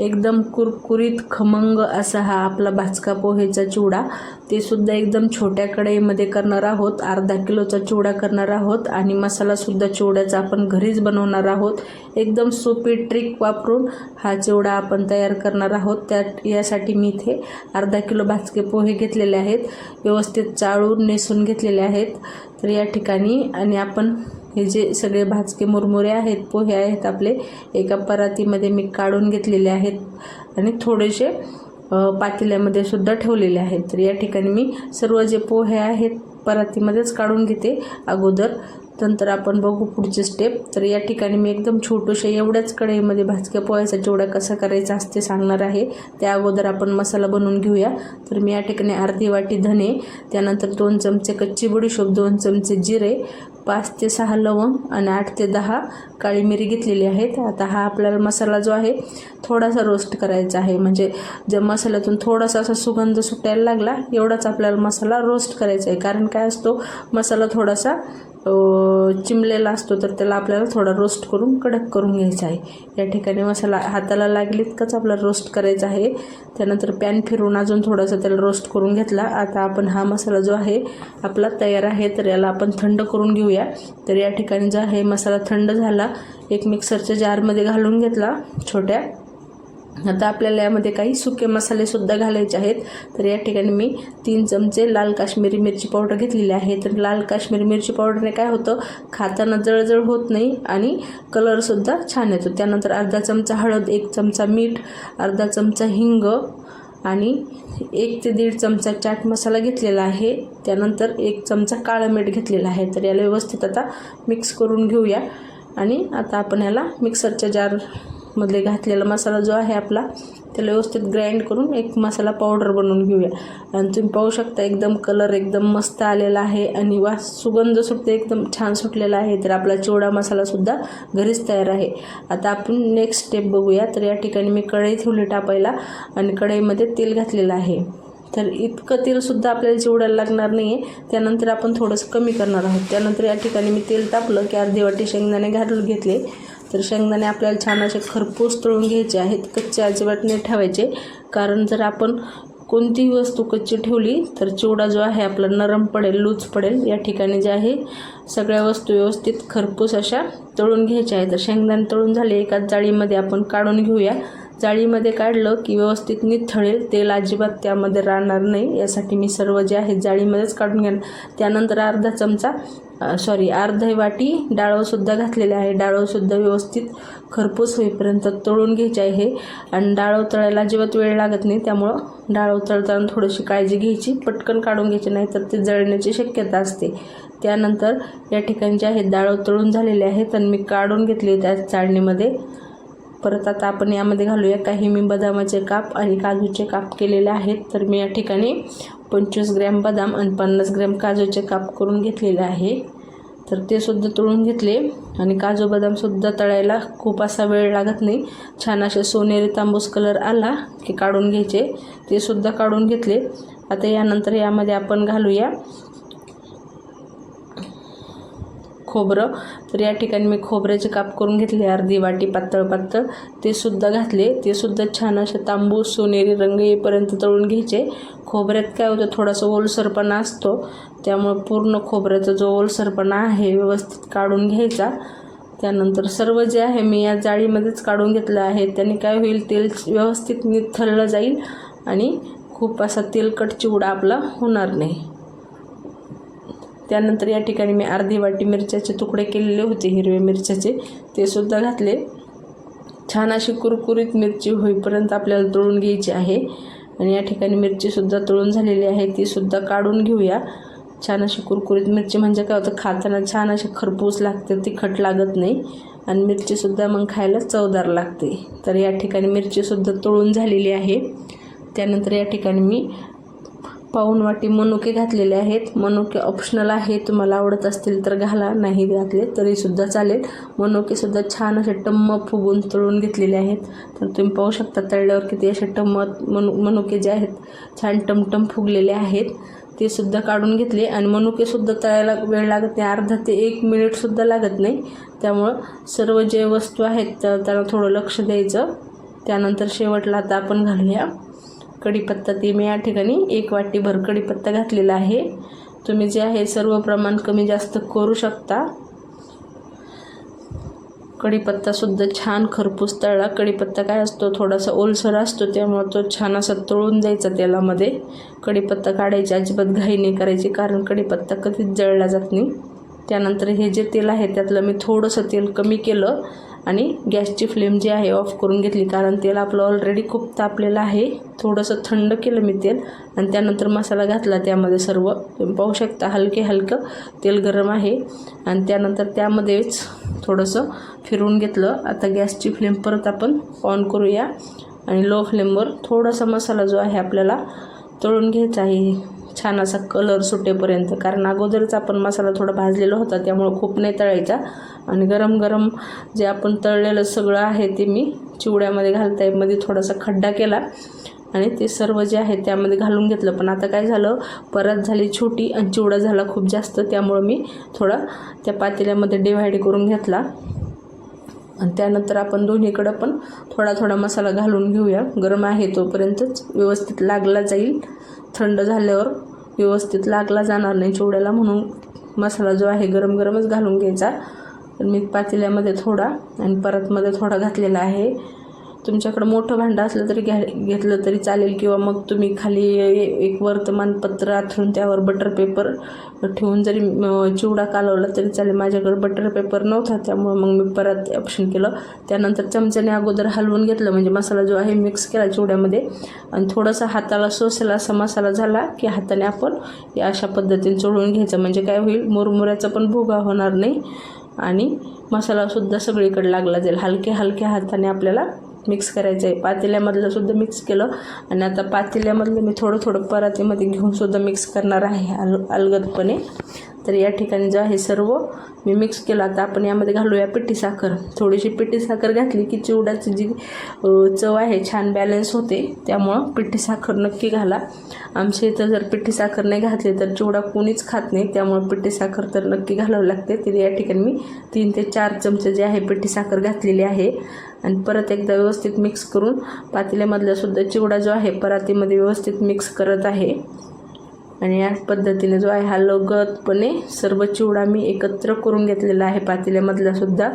एकदम कुरकुरीत खमंग असा हा आपला भाजका पोहेचा चिवडा. ते सुद्धा एकदम छोट्या कढईमध्ये करणार आहोत. अर्धा किलोचा चिवडा करणार आहोत. आणि मसालासुद्धा चिवड्याचा आपण घरीच बनवणार आहोत. एकदम सोपी ट्रिक वापरून हा चिवडा आपण तयार करणार आहोत. त्या यासाठी मी इथे अर्धा किलो भाजके पोहे घेतलेले आहेत. व्यवस्थित चाळून नेसून घेतलेले आहेत. तर या ठिकाणी आणि आपण हे जे सगळे भाजके मुरमुरे आहेत पोहे आहेत आपले एका परातीमध्ये मी काढून घेतलेले आहेत आणि थोडेसे पातेल्यामध्ये सुद्धा ठेवलेले आहेत. तर या ठिकाणी मी सर्व जे पोहे आहेत परातीमध्येच काढून घेते. अगोदर नंतर आपण बघू पुढचे स्टेप तर या ठिकाणी मी एकदम छोटूशा एवढ्याच कढईमध्ये भाजक्या पोह्याचा जेवढा कसा करायचा असते सांगणार आहे. त्या अगोदर आपण मसाला बनवून घेऊया. तर मी या ठिकाणी अर्धी वाटी धने त्यानंतर दोन चमचे कच्ची बडीशोप दोन चमचे जिरे पाच ते सहा लवंग आणि आठ ते दहा काळी मिरी घेतलेली आहेत. आता हा आपल्याला मसाला जो आहे थोडासा रोस्ट करायचा आहे. म्हणजे जर मसाल्यातून थोडासा असा सुगंध सुटायला लागला एवढाच आपल्याला मसाला रोस्ट करायचा आहे. कारण काय असतो मसाला थोडासा चिमलेला असतो तर त्याला आपल्याला थोडा रोस्ट करून कडक करून घ्यायचा आहे. या ठिकाणी मसाला हाताला लागेल इतकंच आपल्याला रोस्ट करायचा आहे. त्यानंतर पॅन फिरून अजून थोडासा त्याला रोस्ट करून घेतला. आता आपण हा मसाला जो आहे आपला तयार आहे तर याला आपण थंड करून घेऊया. तर या ठिकाणी जो आहे मसाला थंड झाला. एक मिक्सरच्या जारमध्ये घालून घेतला छोट्या. आता आपल्याला यामध्ये काही सुके मसालेसुद्धा घालायचे आहेत. तर या ठिकाणी मी तीन चमचे लाल काश्मीरी मिरची पावडर घेतलेली आहे. तर लाल काश्मीरी मिरची पावडरने काय होतं? खाताना जळजळ होत नाही आणि कलरसुद्धा छान येतो. त्यानंतर अर्धा चमचा हळद एक चमचा मीठ अर्धा चमचा हिंग आणि एक ते दीड चमचा चाट मसाला घेतलेला आहे. त्यानंतर एक चमचा काळं मीठ घेतलेला आहे. तर याला व्यवस्थित आता मिक्स करून घेऊया. आणि आता आपण याला मिक्सरच्या जार मधले घातलेला मसाला जो आहे आपला त्याला व्यवस्थित ग्राइंड करून एक मसाला पावडर बनवून घेऊया. आणि तुम्ही पाहू शकता एकदम कलर एकदम मस्त आलेला आहे आणि वास सुगंध सुटते एकदम छान सुटलेला आहे. तर आपला चिवडा मसालासुद्धा घरीच तयार आहे. आता आपण नेक्स्ट स्टेप बघूया. तर या ठिकाणी मी कढई ठेवली टापायला आणि कढईमध्ये तेल घातलेलं आहे. तर इतकं तेलसुद्धा आपल्याला चिवडायला लागणार नाही आहे त्यानंतर आपण थोडंसं कमी करणार आहोत. त्यानंतर या ठिकाणी मी तेल टाकलं की अर्धी वाटी शेंगदाणे घालून घेतले. तर शेंगदाणे आपल्याला छान असे खरपूस तळून घ्यायचे आहेत कच्चे अजिबात नाही ठेवायचे. कारण जर आपण कोणतीही वस्तू कच्ची ठेवली तर चिवडा जो आहे आपला नरम पडेल लूज पडेल. या ठिकाणी जे आहे सगळ्या वस्तू व्यवस्थित खरपूस अशा तळून घ्यायच्या आहेत. तर शेंगदाणे तळून झाले एकाच जाळीमध्ये आपण काढून घेऊया. जाळीमध्ये काढलं की व्यवस्थित निथळेल तेल अजिबात त्यामध्ये राहणार नाही. यासाठी मी सर्व जे आहे जाळीमध्येच काढून घेणार. त्यानंतर अर्धा चमचा सॉरी अर्धा वाटी डाळवसुद्धा घातलेले आहे. डाळवसुद्धा व्यवस्थित खरपूस होईपर्यंत तळून घ्यायचे आहे. आणि डाळव तळायला अजिबात वेळ लागत नाही त्यामुळं डाळव तळताना थोडीशी काळजी घ्यायची. पटकन काढून घ्यायची नाही तर ते जळण्याची शक्यता असते. त्यानंतर या ठिकाणी जे आहेत डाळव तळून झालेले आहेत आणि मी काढून घेतले त्या चाळणीमध्ये. परत आता आपण यामध्ये घालूया. काही मी बदामाचे काप आणि काजूचे काप केलेले आहेत. तर मी या ठिकाणी पंचवीस ग्रॅम बदाम आणि पन्नास ग्रॅम काजूचे काप करून घेतलेले आहे. तर ते सुद्धा तळून घेतले. आणि काजू बदामसुद्धा तळायला खूप असा वेळ लागत नाही. छान असे सोनेरी तांबूस कलर आला की काढून घ्यायचे. ते सुद्धा काढून घेतले. आता यानंतर यामध्ये आपण घालूया खोबरं. तर या ठिकाणी मी खोबऱ्याचे काप करून घेतले अर्धी वाटी पातळ पातळ. ते सुद्धा घातले. ते सुद्धा छान असे तांबूस सोनेरी रंग येईपर्यंत तळून घ्यायचे. खोबऱ्यात काय होतं थोडासा ओलसरपणा असतो. त्यामुळे पूर्ण खोबऱ्याचा जो ओलसरपणा आहे व्यवस्थित काढून घ्यायचा. त्यानंतर सर्व जे आहे मी या जाळीमध्येच काढून घेतलं आहे. त्याने काय होईल तेल व्यवस्थित निथळलं जाईल आणि खूप असा तेलकट चिवडा आपला होणार नाही. त्यानंतर या ठिकाणी मी अर्धी वाटी मिरच्याचे तुकडे केलेले होते हिरवे मिरच्याचे. ते सुद्धा घातले. छान अशी कुरकुरीत मिरची होईपर्यंत आपल्याला तळून घ्यायची आहे. आणि या ठिकाणी मिरचीसुद्धा तळून झालेली आहे. ती सुद्धा काढून घेऊया. छान अशी कुरकुरीत मिरची म्हणजे काय होतं खाताना छान अशी खरपूस लागते तिखट लागत नाही. आणि मिरचीसुद्धा मग खायला चवदार लागते. तर या ठिकाणी मिरचीसुद्धा तळून झालेली आहे. त्यानंतर या ठिकाणी मी पाऊण वाटी मनुके घातलेले आहेत. मनुके ऑप्शनल आहे तुम्हाला आवडत असतील तर घाला नाही घातले तरीसुद्धा चालेल. मनुकेसुद्धा छान असे टम्म फुगून तळून घेतलेले आहेत. तर तुम्ही पाहू शकता तळल्यावर किती असे टम्म मनु मनुके जे आहेत छान टमटम फुगलेले आहेत. ते सुद्धा काढून घेतले आणि मनुकेसुद्धा तळायला वेळ लागत नाही. अर्धा ते एक मिनिटसुद्धा लागत नाही. त्यामुळं सर्व जे वस्तू आहेत तर त्याला थोडं लक्ष द्यायचं. त्यानंतर शेवटला आता आपण घालूया. कढीपत्ता ती मी या ठिकाणी एक वाटीभर कढीपत्ता घातलेला आहे. तुम्ही जे आहे सर्व प्रमाण कमी जास्त करू शकता. कढीपत्तासुद्धा छान खरपूस तळला. कढीपत्ता काय असतो? थोडासा ओलसर असतो त्यामुळं तो छान असा तळून द्यायचा तेलामध्ये. कढीपत्ता काढायची अजिबात घाई नाही करायची कारण कढीपत्ता कधीच जळला जात नाही. त्यानंतर हे जे तेल आहे त्यातलं मी थोडंसं तेल कमी केलं. आणि गॅसची फ्लेम जी आहे ऑफ करून घेतली कारण तेल आपलं ऑलरेडी खूप तापलेलं आहे. थोडंसं थंड केलं मी तेल आणि त्यानंतर मसाला घातला. त्यामध्ये सर्व पाहू शकता हलके हलकं तेल गरम आहे. आणि त्यानंतर त्यामध्येच थोडंसं फिरवून घेतलं. आता गॅसची फ्लेम परत आपण ऑन करूया. आणि लो फ्लेमवर थोडासा मसाला जो आहे आपल्याला तळून घ्यायचा आहे. छान असा कलर सुटेपर्यंत. कारण अगोदरच आपण मसाला थोडा भाजलेला होता त्यामुळं खूप नाही तळायचा. आणि गरम गरम जे आपण तळलेलं सगळं आहे ते मी चिवड्यामध्ये घालता. मध्ये थोडासा खड्डा केला आणि ते सर्व जे आहे त्यामध्ये घालून घेतलं. पण आता काय झालं परत झाली छोटी आणि चिवडा झाला खूप जास्त. त्यामुळं मी थोडा त्या पातेल्यामध्ये डिव्हाइड करून घेतला. आणि त्यानंतर आपण दोन्हीकडं पण थोडा थोडा मसाला घालून घेऊया. गरम आहे तोपर्यंतच व्यवस्थित लागला जाईल. थंड झाल्यावर व्यवस्थित लागला जाणार नाही चिवड्याला म्हणून मसाला जो आहे गरम गरमच घालून घ्यायचा. तर मी पातेल्यामध्ये थोडा आणि परतमध्ये थोडा घातलेला आहे. तुमच्याकडं मोठं भांडं असलं तरी घ्या घेतलं तरी चालेल किंवा मग तुम्ही खाली एक वर्तमानपत्र आथरून त्यावर बटर पेपर ठेवून जरी चिवडा कालवला तरी चालेल. माझ्याकडं बटर पेपर नव्हता त्यामुळं मग मी परत ऑप्शन केलं. त्यानंतर चमच्याने अगोदर हलवून घेतलं म्हणजे मसाला जो आहे मिक्स केला चिवड्यामध्ये. आणि थोडासा हाताला सोसेल असा मसाला झाला की हाताने आपण या अशा पद्धतीने चोळून घ्यायचं. म्हणजे काय होईल मुरमुऱ्याचा पण भुगा होणार नाही आणि मसालासुद्धा सगळीकडे लागला जाईल. हलक्या हलक्या हाताने आपल्याला मिक्स करायचं आहे पातेल्यामधलं सुद्धा मिक्स केलं आणि आता पातेल्यामधलं मी थोडं थोडं परातीमध्ये घेऊन सुद्धा मिक्स करणार आहे अल अलगदपणे. तर या ठिकाणी जो आहे सर्व मी मिक्स केलं. आता आपण यामध्ये घालूया पिठी साखर. थोडीशी पिठी साखर घातली की चिवड्याची जी चव आहे छान बॅलन्स होते. त्यामुळं पिठी साखर नक्की घाला. आमच्या इथं जर पिठी साखर नाही घातली तर चिवडा कोणीच खात नाही. त्यामुळं पिठी साखर तर नक्की घालावं लागते. तर या ठिकाणी मी तीन ते चार चमचे जे आहे पिठी साखर घातलेली आहे. आणि परत एकदा व्यवस्थित मिक्स करून पातेल्यामधल्यासुद्धा चिवडा जो आहे परातीमध्ये व्यवस्थित मिक्स करत आहे. आणि या पद्धतीने जो आहे हा लगतपणे सर्व चिवडा मी एकत्र करून घेतलेला आहे पातेल्यामधल्यासुद्धा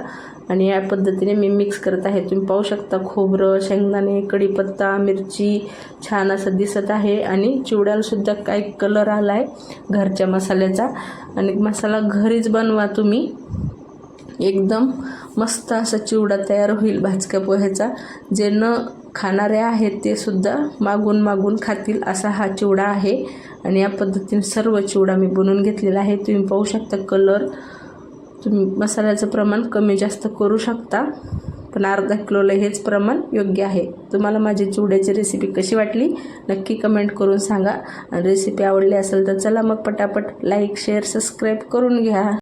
आणि या पद्धतीने मी मिक्स करत आहे. तुम्ही पाहू शकता खोबरं शेंगदाणे कढीपत्ता मिरची छान असं दिसत आहे. आणि चिवड्यालासुद्धा काही कलर आला आहे घरच्या मसाल्याचा. आणि मसाला घरीच बनवा तुम्ही. एकदम मस्त असा चिवडा तयार होईल भाजक्या पोह्याचा. जे न खाणारे आहेत ते सुद्धा मागून मागून खातील असा हा चिवडा आहे. आणि या पद्धतीने सर्व चिवडा मी बनवून घेतलेला आहे. तुम्ही पाहू शकता कलर. तुम्ही मसाल्याचं प्रमाण कमी जास्त करू शकता. पण अर्धा किलोला हेच प्रमाण योग्य आहे. तुम्हाला माझी चिवड्याची रेसिपी कशी वाटली? नक्की कमेंट करून सांगा. आणि रेसिपी आवडली असेल तर चला मग पटापट लाईक शेअर सबस्क्राईब करून घ्या.